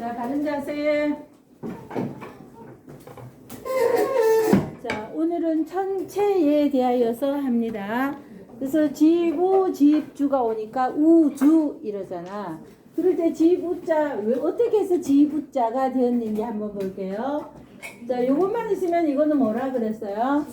자, 바른 자세. 자, 오늘은 천체에 대하여서 합니다. 그래서 지구, 집주가 오니까 우주 이러잖아. 그럴 때 지부자, 왜 어떻게 해서 지부자가 되었는지 한번 볼게요. 자, 요것만 있으면 이거는 뭐라 그랬어요?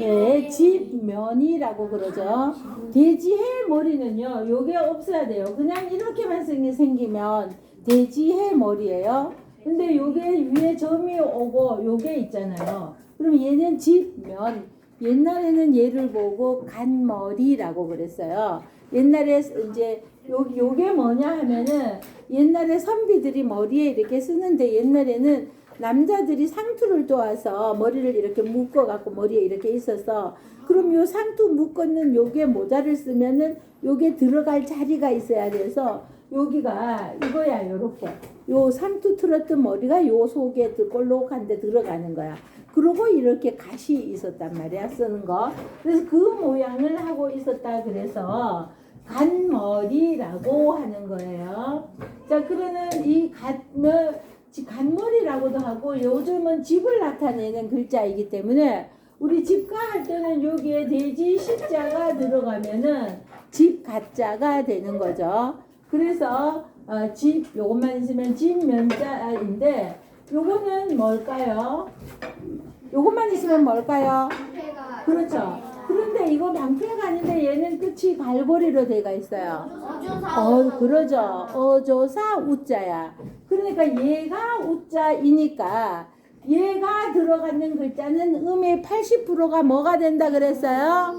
예, 집면이라고 그러죠. 돼지해 머리는요, 요게 없어야 돼요. 그냥 이렇게만 생기- 생기면 돼지해 머리예요. 근데 요게 위에 점이 오고 요게 있잖아요. 그럼 얘는 집면. 옛날에는 얘를 보고 간머리라고 그랬어요. 옛날에 이제 요, 요게 뭐냐 하면은 옛날에 선비들이 머리에 이렇게 쓰는데 옛날에는 남자들이 상투를 도와서 머리를 이렇게 묶어 갖고 머리에 이렇게 있어서 그럼 요 상투 묶었는 요게 모자를 쓰면은 요게 들어갈 자리가 있어야 돼서 여기가 이거야 요렇게 요 상투 틀었던 머리가 요 속에 볼록한데 들어가는 거야. 그러고 이렇게 갓이 있었단 말이야 쓰는 거. 그래서 그 모양을 하고 있었다 그래서 간머리라고 하는 거예요. 자 그러는 이 지- 간머리라고도 하고 요즘은 집을 나타내는 글자이기 때문에 우리 집가 할 때는 여기에 돼지 십자가 들어가면은 집 가자가 되는 거죠. 그래서 어, 집 요것만 있으면 집 면자인데 요거는 뭘까요? 요것만 있으면 뭘까요? 그렇죠. 그런데 이거 방패가 아닌데 얘는 끝이 갈고리로 돼가 있어요. 어, 그러죠. 어조사 우자야. 그러니까 얘가 우자이니까 얘가 들어가는 글자는 음의 80%가 뭐가 된다 그랬어요?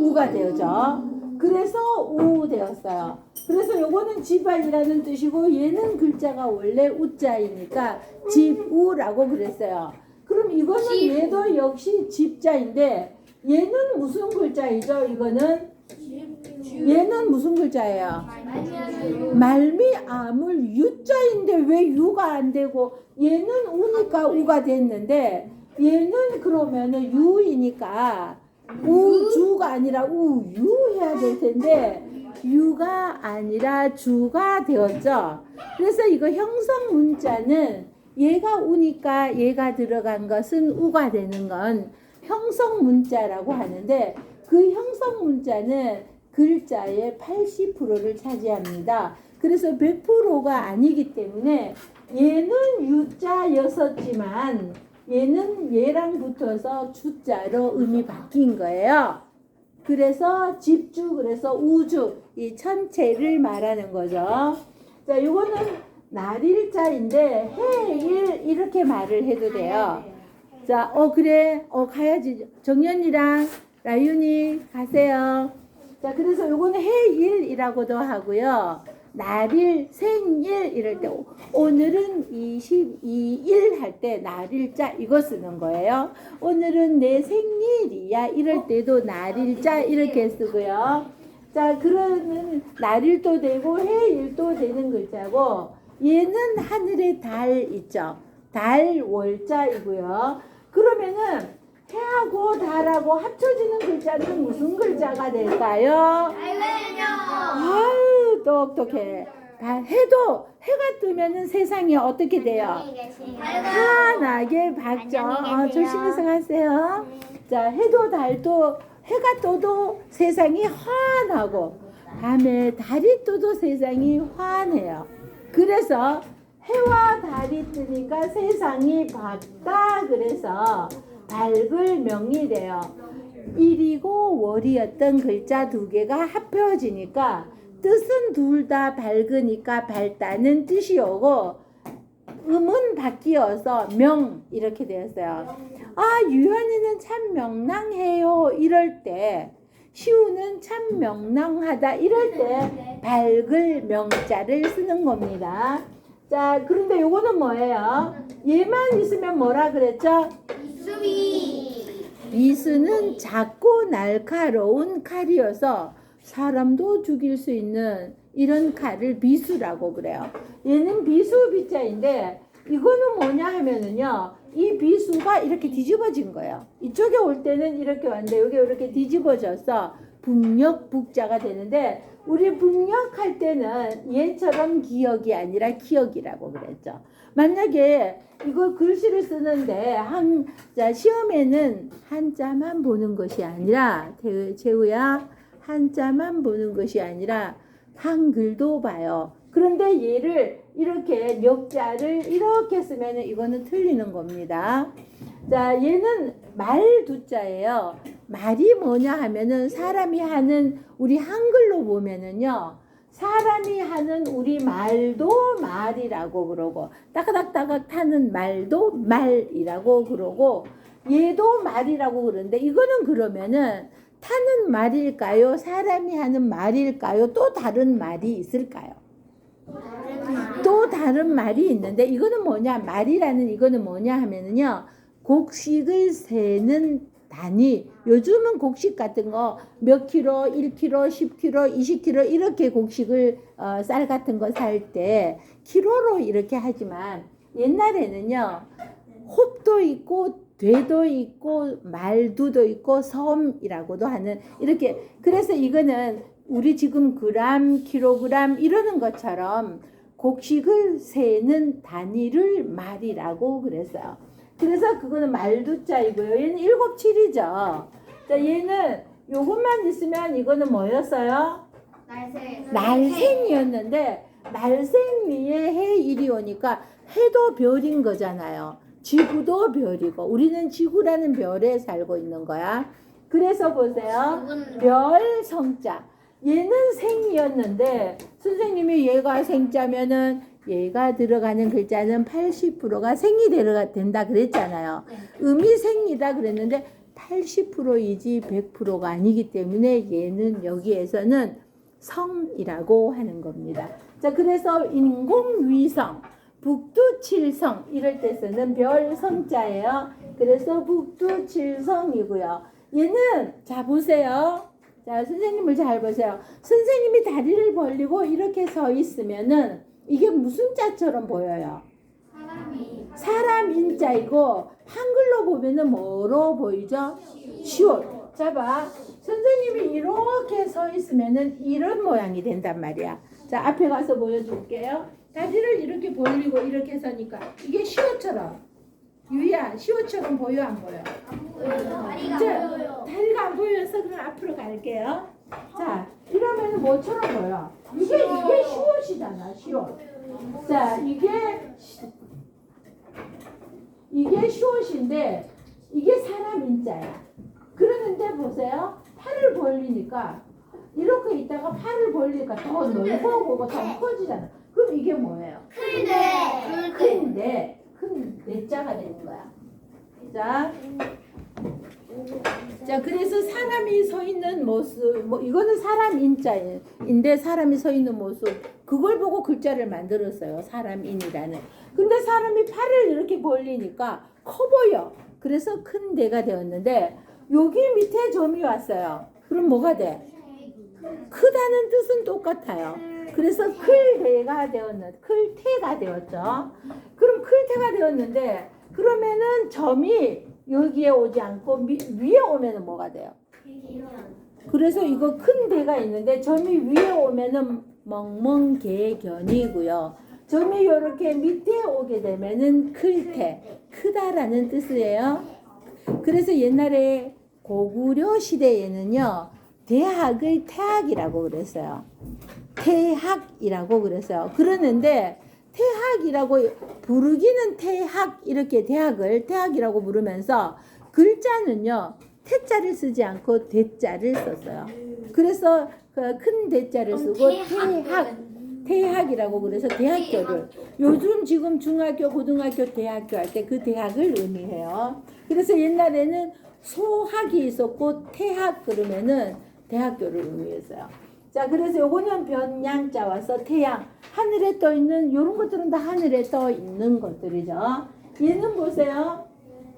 우가 되죠. 그래서 우 되었어요. 그래서 요거는 집안이라는 뜻이고 얘는 글자가 원래 우자이니까 집우라고 그랬어요. 그럼 이거는 얘도 역시 집자인데 얘는 무슨 글자이죠? 이거는 얘는 무슨 글자예요? 말미 암을 유자인데 왜 유가 안 되고 얘는 우니까 우가 됐는데 얘는 그러면은 유이니까 우주가 아니라 우유 해야 될 텐데 유가 아니라 주가 되었죠. 그래서 이거 형성 문자는 얘가 우니까 얘가 들어간 것은 우가 되는 건 형성 문자라고 하는데 그 형성 문자는 글자의 80%를 차지합니다. 그래서 100%가 아니기 때문에 얘는 유자였었지만 얘는 얘랑 붙어서 주자로 음이 바뀐 거예요. 그래서 집주 그래서 우주 이 천체를 말하는 거죠. 자, 요거는 날일자인데 해일 이렇게 말을 해도 돼요. 자, 어 그래, 어 가야지. 정연이랑 라윤이 가세요. 자, 그래서 요거는 해일이라고도 하고요. 날일, 생일 이럴 때 오- 오늘은 22일 할 때 날일자 이거 쓰는 거예요. 오늘은 내 생일이야 이럴 때도 날일자 이렇게 쓰고요. 자, 그러면 날일도 되고 해일도 되는 글자고 얘는 하늘의 달 있죠. 달 월자이고요. 그러면은 해하고 달하고 합쳐지는 글자는 무슨 글자가 될까요? 아유 똑똑해. 다 해도 해가 뜨면은 세상이 어떻게 돼요? 환하게 밝죠. 어, 조심해서 가세요. 자, 해도 달도 해가 떠도 세상이 환하고 밤에 달이 떠도 세상이 환해요. 그래서 해와 달이 뜨니까 세상이 밝다 그래서 밝을 명이 돼요. 일이고 월이었던 글자 두 개가 합해지니까 뜻은 둘 다 밝으니까 밝다는 뜻이 오고 음은 바뀌어서 명 이렇게 되었어요. 아 유연이는 참 명랑해요 이럴 때 시우는 참 명랑하다 이럴 때 밝을 명자를 쓰는 겁니다. 자 그런데 요거는 뭐예요? 얘만 있으면 뭐라 그랬죠? 미수는 작고 날카로운 칼이어서 사람도 죽일 수 있는 이런 칼을 비수라고 그래요. 얘는 비수 비자인데 이거는 뭐냐 하면은요. 이 비수가 이렇게 뒤집어진 거예요. 이쪽에 올 때는 이렇게 왔는데 여기 이렇게 뒤집어져서 북녘 북자가 되는데 우리 북녘할 때는 얘처럼 기억이 아니라 기억이라고 그랬죠. 만약에 이거 글씨를 쓰는데 한 자, 시험에는 한자만 보는 것이 아니라 태- 재우야 한자만 보는 것이 아니라 한글도 봐요. 그런데 얘를 이렇게 역자를 이렇게 쓰면 이거는 틀리는 겁니다. 자, 얘는 말 두자예요. 말이 뭐냐 하면은 사람이 하는 우리 한글로 보면은요. 사람이 하는 우리 말도 말이라고 그러고 따각따각 타는 말도 말이라고 그러고 얘도 말이라고 그러는데 이거는 그러면은 타는 말일까요? 사람이 하는 말일까요? 또 다른 말이 있을까요? 또 다른 말이 있는데 이거는 뭐냐? 말이라는 이거는 뭐냐 하면은요. 곡식을 세는 단위. 요즘은 곡식 같은 거 몇 킬로, 1킬로, 10킬로, 20킬로 이렇게 곡식을 어, 쌀 같은 거 살때 킬로로 이렇게 하지만 옛날에는요. 홉도 있고 되도 있고 말두도 있고 섬이라고도 하는 이렇게 그래서 이거는 우리 지금 그람, 킬로그램 이러는 것처럼 곡식을 세는 단위를 말이라고 그랬어요. 그래서 그거는 말두자이고요. 얘는 일곱 칠이죠. 자, 얘는 요것만 있으면 이거는 뭐였어요? 날생이었는데 날생 위에 해 일이 오니까 해도 별인 거잖아요. 지구도 별이고 우리는 지구라는 별에 살고 있는 거야. 그래서 보세요. 별 성자. 얘는 생이었는데 선생님이 얘가 생자면은 얘가 들어가는 글자는 80%가 생이 들어가 된다 그랬잖아요. 음이 생이다 그랬는데 80%이지 100%가 아니기 때문에 얘는 여기에서는 성이라고 하는 겁니다. 자, 그래서 인공위성, 북두칠성 이럴 때 쓰는 별 성자예요. 그래서 북두칠성이고요. 얘는 자 보세요. 자, 선생님을 잘 보세요. 선생님이 다리를 벌리고 이렇게 서 있으면은 이게 무슨 자처럼 보여요? 사람 인자이고 한글로 보면은 뭐로 보이죠? 시옷. 자 봐. 선생님이 이렇게 서 있으면은 이런 모양이 된단 말이야. 자, 앞에 가서 보여줄게요. 다리를 이렇게 벌리고 이렇게 서니까 이게 시옷처럼. 유야, 시옷처럼 보여 안 보여? 자, 다리가 안 보여서 그럼 앞으로 갈게요. 자, 이러면 뭐처럼 보여? 이게 이게 시옷이잖아, 시옷. 자, 이게 시- 이게 시옷인데 이게 사람 인자야. 그러는데 보세요. 팔을 벌리니까 이렇게 있다가 팔을 벌리니까 더 넓어 보고 더 커지잖아. 그럼 이게 뭐예요? 큰데 큰 내자가 되는 거야. 자, 자 그래서 사람이 서 있는 모습, 뭐 이거는 사람 인자인데 사람이 서 있는 모습 그걸 보고 글자를 만들었어요. 사람인이라는. 근데 사람이 팔을 이렇게 벌리니까 커 보여. 그래서 큰 데가 되었는데 여기 밑에 점이 왔어요. 그럼 뭐가 돼? 크다는 뜻은 똑같아요. 그래서 클대가 되었는 클태가 되었죠. 그럼 클태가 되었는데 그러면은 점이 여기에 오지 않고 미, 위에 오면은 뭐가 돼요? 그래서 이거 큰 대가 있는데 점이 위에 오면은 멍멍개견이고요. 점이 이렇게 밑에 오게 되면은 클태, 크다라는 뜻이에요. 그래서 옛날에 고구려 시대에는요 대학을 태학이라고 그랬어요. 태학이라고 그랬어요. 그러는데 태학이라고 부르기는 태학 이렇게 대학을 태학이라고 부르면서 글자는요 태자를 쓰지 않고 대자를 썼어요. 그래서 그큰 대자를 쓰고 태학 태학이라고 그래서 대학교를 요즘 지금 중학교 고등학교 대학교 할 때 그 대학을 의미해요. 그래서 옛날에는 소학이 있었고 태학 그러면은 대학교를 의미했어요. 자, 그래서 요거는 변양자 와서 태양 하늘에 떠 있는 요런 것들은 다 하늘에 떠 있는 것들이죠. 얘는 보세요.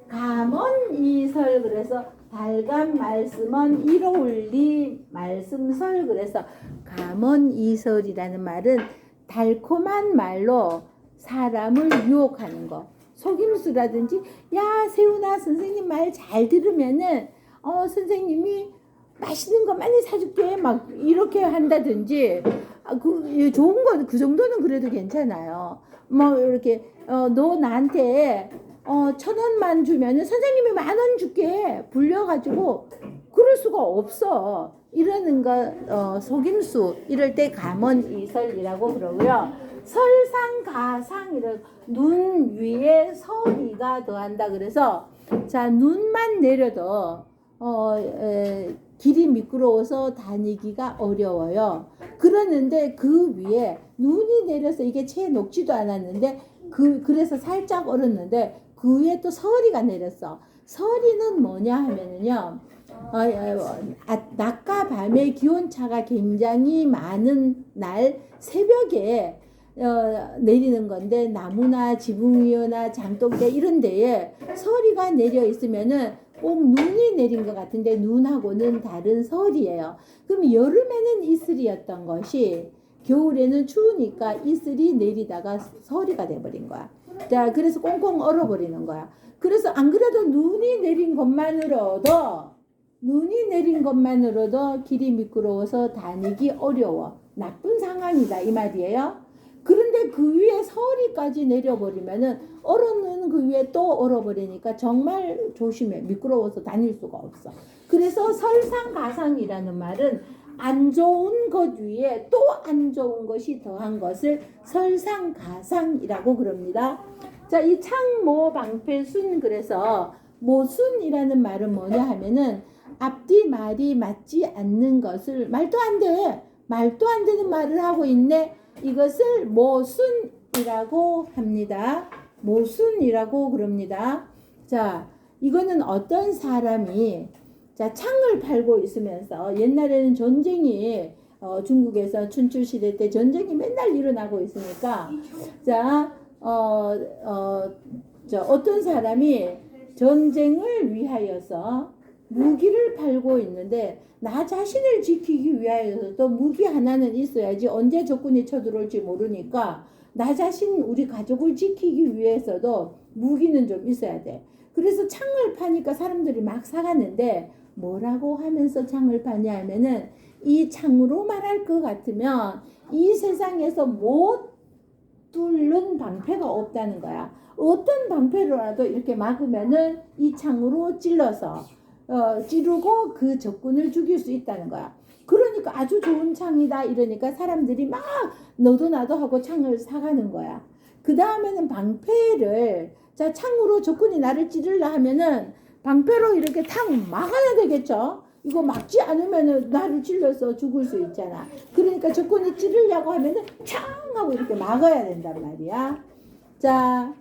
감언이설 그래서 달간 말씀은 이로울리 말씀설 그래서 감언이설이라는 말은 달콤한 말로 사람을 유혹하는 거. 속임수라든지 야 세훈아 선생님 말 잘 들으면은 어 선생님이 맛있는 거 많이 사줄게 막 이렇게 한다든지 아, 그 예, 좋은 거그 정도는 그래도 괜찮아요. 뭐 이렇게 어, 너 나한테 어, 천 원만 주면은 선생님이 만 원 줄게 불려가지고 그럴 수가 없어. 이러는 거 어, 속임수 이럴 때 감언이설이라고 그러고요. 설상가상 이런 눈 위에 서리가 더한다 그래서 자 눈만 내려도 어, 에, 길이 미끄러워서 다니기가 어려워요. 그러는데 그 위에 눈이 내려서 이게 채 녹지도 않았는데 그 그래서 살짝 얼었는데 그 위에 또 서리가 내렸어. 서리는 뭐냐 하면은요. 어, 어, 아, 낮과 밤의 기온차가 굉장히 많은 날 새벽에 어, 내리는 건데 나무나 지붕 위나 장독대 이런 데에 서리가 내려 있으면은 꼭 눈이 내린 것 같은데 눈하고는 다른 설이에요. 그럼 여름에는 이슬이었던 것이 겨울에는 추우니까 이슬이 내리다가 서리가 돼버린 거야. 자, 그래서 꽁꽁 얼어버리는 거야. 그래서 안 그래도 눈이 내린 것만으로도 눈이 내린 것만으로도 길이 미끄러워서 다니기 어려워. 나쁜 상황이다 이 말이에요. 그런데 그 위에 서리까지 내려버리면은 얼어는 그 위에 또 얼어버리니까 정말 조심해 미끄러워서 다닐 수가 없어. 그래서 설상가상이라는 말은 안 좋은 것 위에 또 안 좋은 것이 더한 것을 설상가상이라고 그럽니다. 자, 이 창모 방패순 그래서 모순이라는 말은 뭐냐 하면은 앞뒤 말이 맞지 않는 것을 말도 안 돼. 말도 안 되는 말을 하고 있네. 이것을 모순이라고 합니다. 모순이라고 그럽니다. 자, 이거는 어떤 사람이 자, 창을 팔고 있으면서 옛날에는 전쟁이 어, 중국에서 춘추 시대 때 전쟁이 맨날 일어나고 있으니까 자, 어, 어, 저 어떤 사람이 전쟁을 위하여서 무기를 팔고 있는데 나 자신을 지키기 위하여서 또 무기 하나는 있어야지 언제 적군이 쳐들어올지 모르니까 나 자신 우리 가족을 지키기 위해서도 무기는 좀 있어야 돼. 그래서 창을 파니까 사람들이 막 사갔는데 뭐라고 하면서 창을 파냐 하면은 이 창으로 말할 것 같으면 이 세상에서 못 뚫는 방패가 없다는 거야. 어떤 방패로라도 이렇게 막으면은 이 창으로 찔러서 어, 찌르고 그 적군을 죽일 수 있다는 거야. 그러니까 아주 좋은 창이다 이러니까 사람들이 막 너도 나도 하고 창을 사가는 거야. 그 다음에는 방패를 자 창으로 적군이 나를 찌르려 하면은 방패로 이렇게 탁 막아야 되겠죠. 이거 막지 않으면은 나를 찔러서 죽을 수 있잖아. 그러니까 적군이 찌르려고 하면은 창 하고 이렇게 막아야 된단 말이야. 자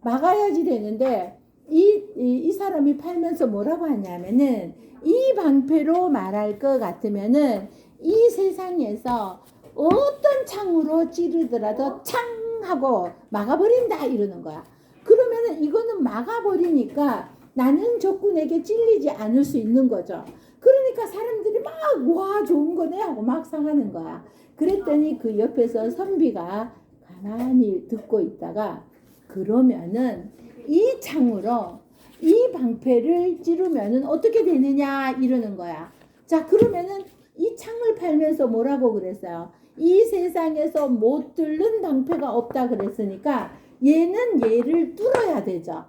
막아야지 되는데 이, 이, 이 사람이 팔면서 뭐라고 하냐면은 이 방패로 말할 것 같으면은 이 세상에서 어떤 창으로 찌르더라도 창 하고 막아버린다 이러는 거야. 그러면은 이거는 막아버리니까 나는 적군에게 찔리지 않을 수 있는 거죠. 그러니까 사람들이 막 와 좋은 거네 하고 막 상하는 거야. 그랬더니 그 옆에서 선비가 가만히 듣고 있다가 그러면은 이 창으로 이 방패를 찌르면은 어떻게 되느냐 이러는 거야. 자 그러면은 이 창을 팔면서 뭐라고 그랬어요? 이 세상에서 못 뚫는 방패가 없다 그랬으니까 얘는 얘를 뚫어야 되죠.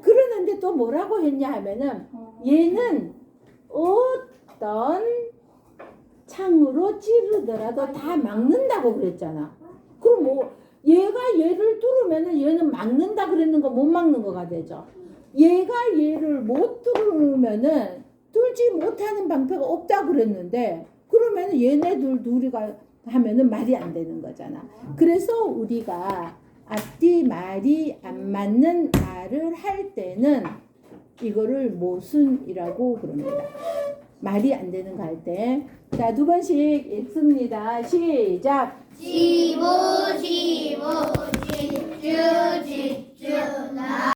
그러는데 또 뭐라고 했냐 하면은 얘는 어떤 창으로 찌르더라도 다 막는다고 그랬잖아. 그럼 뭐 얘가 얘를 뚫으면은 얘는 막는다 그랬는 거 못 막는 거가 되죠. 얘가 얘를 못 뚫으면은 뚫지 못하는 방패가 없다 그랬는데 그러면은 얘네들 둘이가 하면은 말이 안 되는 거잖아. 그래서 우리가 앞뒤 말이 안 맞는 말을 할 때는 이거를 모순이라고 그럽니다. 말이 안 되는 거 할 때. 자, 두 번씩 읽습니다. 시작. 지부 지부 집주 집주 나